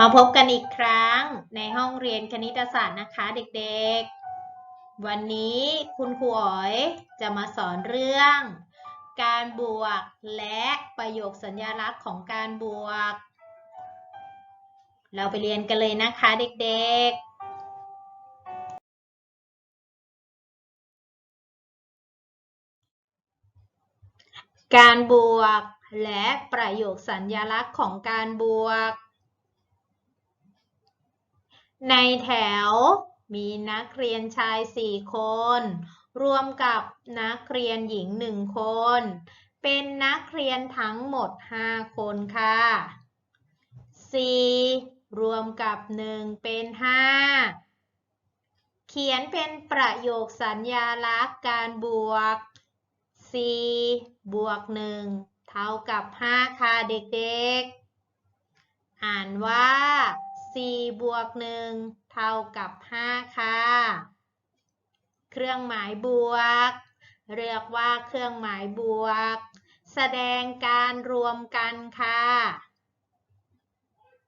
มาพบกันอีกครั้งในห้องเรียนคณิตศาสตร์นะคะเด็กๆ วันนี้คุณครูอ๋อยจะมาสอนเรื่อง การบวกและประโยคสัญลักษณ์ของการบวก เราไปเรียนกันเลยนะคะเด็กๆการบวก และประโยคสัญลักษณ์ของการบวก ในแถวมีนักเรียนชาย 4 คน รวมกับนักเรียนหญิง 1 คน เป็นนักเรียนทั้งหมด 5 คนค่ะ 4 รวมกับ 1 เป็น 5 เขียนเป็นประโยคสัญญาลักษณ์การบวก 4 บวก 1 เท่ากับ 5 ค่ะเด็กๆ อ่านว่า 4 บวก 1 เท่ากับ 5 ค่ะ เครื่องหมายบวก เรียกว่าเครื่องหมายบวก แสดงการรวมกันค่ะ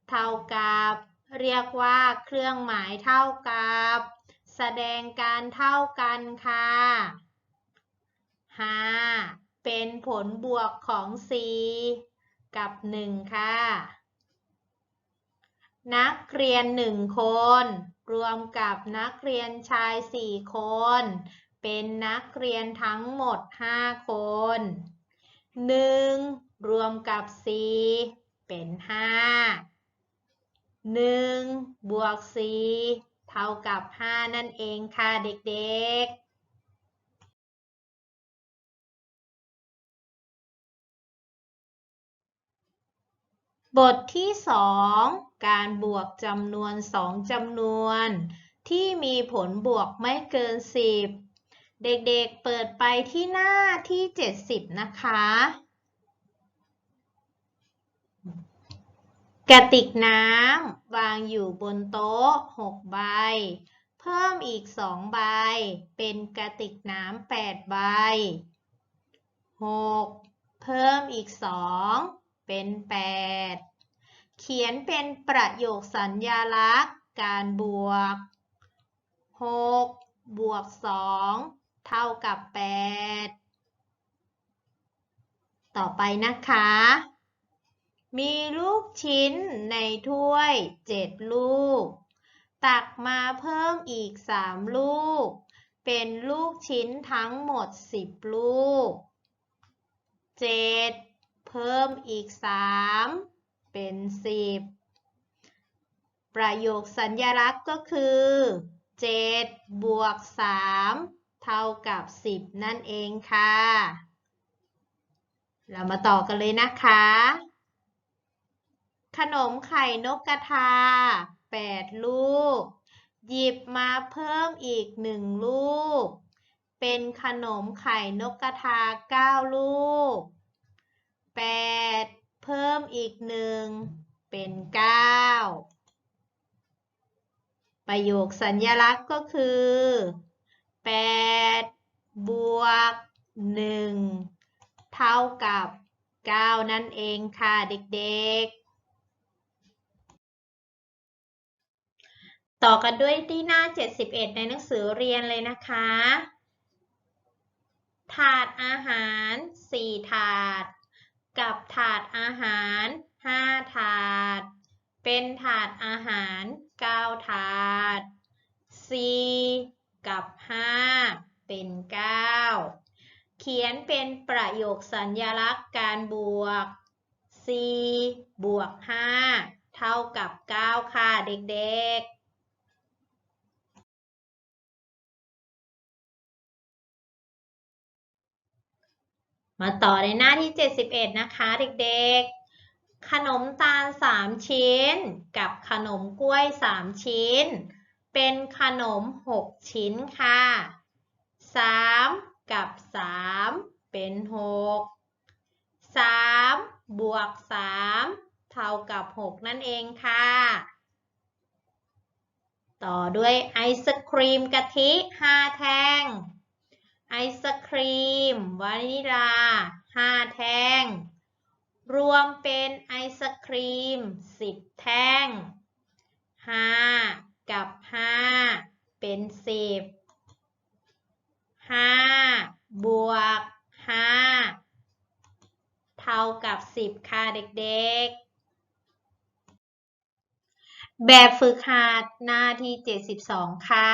เท่ากับ เรียกว่าเครื่องหมายเท่ากับ แสดงการเท่ากันค่ะ 5 เป็นผลบวกของ 4 กับ 1 ค่ะ นักเรียน1คน รวมกับนักเรียนชาย4คน เป็นนักเรียนทั้งหมด5คน1รวมกับ4เป็น5 1บวก4เท่ากับ5นั่นเองค่ะเด็กๆ บทที่2การบวกจำนวน2จำนวน ที่มีผลบวกไม่เกิน 10 เด็กๆเปิดไปที่หน้าที่ 70 นะคะ กระติกน้ำวางอยู่บนโต๊ะ 6 ใบ เพิ่มอีก 2 ใบ เป็นกระติกน้ำ8ใบ 6 เพิ่มอีก 2 เป็น 8 เขียนเป็นประโยคสัญญาลักษณ์ การบวก 6 บวก 2 เท่ากับ 8 ต่อไปนะคะ มีลูกชิ้นในถ้วย 7 ลูก ตักมาเพิ่มอีก 3 ลูก เป็นลูกชิ้นทั้งหมด 10 ลูก 7 เพิ่มอีก 3 เป็น 10 ประโยคสัญญลักษณ์ก็คือ7บวก3เท่ากับ 10 นั่นเองค่ะ เรามาต่อกันเลยนะคะ ขนมไข่นกกระทา 8 ลูก หยิบมาเพิ่มอีก 1 ลูก เป็นขนมไข่นกกระทา 9 ลูก 8เพิ่มอีก1เป็น9ประโยคสัญญลักษณ์ก็คือ8บวก1เท่ากับ9นั่นเองค่ะเด็กๆ ต่อกันด้วยที่หน้า 71 ในหนังสือเรียนเลยนะคะ ถาดอาหาร 4 ถาด กับถาดอาหาร 5 ถาด เป็นถาดอาหาร 9 ถาด 4 กับ 5 เป็น 9 เขียนเป็นประโยคสัญญลักษณ์การบวก 4 บวก 5 เท่ากับ 9 ค่ะเด็กๆ มาต่อในหน้าที่ 71 นะคะเด็กๆ ขนมตาล 3 ชิ้น กับขนมกล้วย 3 ชิ้น เป็นขนม 6 ชิ้นค่ะ 3 กับ 3 เป็น 6 3 บวก 3 เท่ากับ 6 นั่นเองค่ะ ต่อด้วยไอศครีมกะทิ 5 แท่ง ไอศครีม วานิลา5แท่ง รวมเป็นไอศครีม10แท่งห้ากับห้าเป็นสิบห้าบวกห้าเท่ากับสิบค่ะเด็กๆแบบฝึกหัดหน้าที่ 72 ค่ะ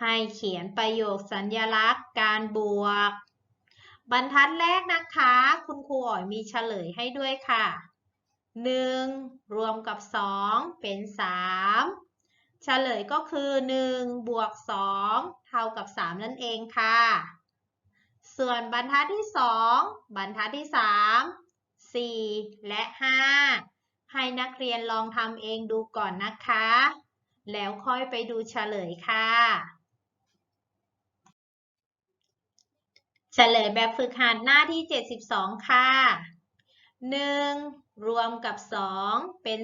ให้เขียนประโยคสัญลักษณ์การบวก บรรทัดแรกนะคะ คุณครูอ๋อยมีเฉลยให้ด้วยค่ะ 1 รวมกับ 2 เป็น 3 เฉลยก็คือ 1 บวก 2 เท่ากับ 3 นั่นเองค่ะ ส่วนบรรทัดที่ 2 บรรทัดที่ 3 4 และ 5 ให้นักเรียนลองทำเองดูก่อนนะคะแล้วค่อยไปดูเฉลยค่ะ เฉลยแบบฝึกหัดหน้าที่ 72 ค่ะ 1 รวมกับ 2 เป็น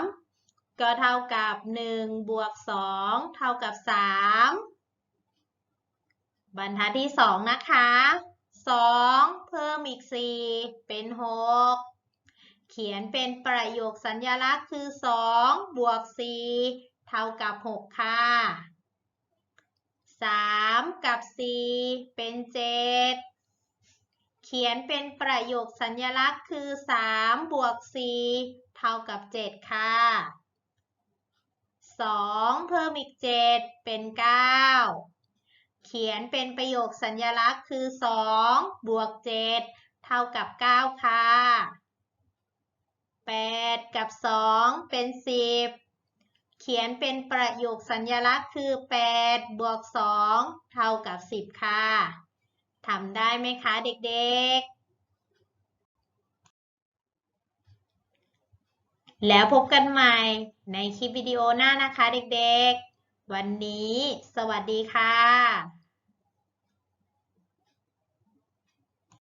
3 ก็เท่ากับ 1 บวก 2 เท่ากับ 3 บรรทัดที่ 2 นะคะ 2 เพิ่มอีก 4 เป็น 6 เขียนเป็นประโยคสัญลักษณ์คือ 2 บวก 4 เท่ากับ 6 ค่ะ 3 กับ 4 เป็น 7 เขียนเป็นประโยคสัญลักษณ์คือ 3 บวก 4 เท่ากับ 7 ค่ะ 2 เพิ่มอีก 7 เป็น 9 เขียนเป็นประโยคสัญลักษณ์คือ 2 บวก 7 เท่ากับ 9 ค่ะ 8 กับ 2 เป็น 10 เขียนเป็นประโยคสัญลักษณ์คือ 8 บวก 2 เท่ากับ 10 ค่ะ ทำได้ไหมคะเด็กๆ แล้วพบกันใหม่ในคลิปวิดีโอหน้านะคะเด็กๆ วันนี้สวัสดีค่ะ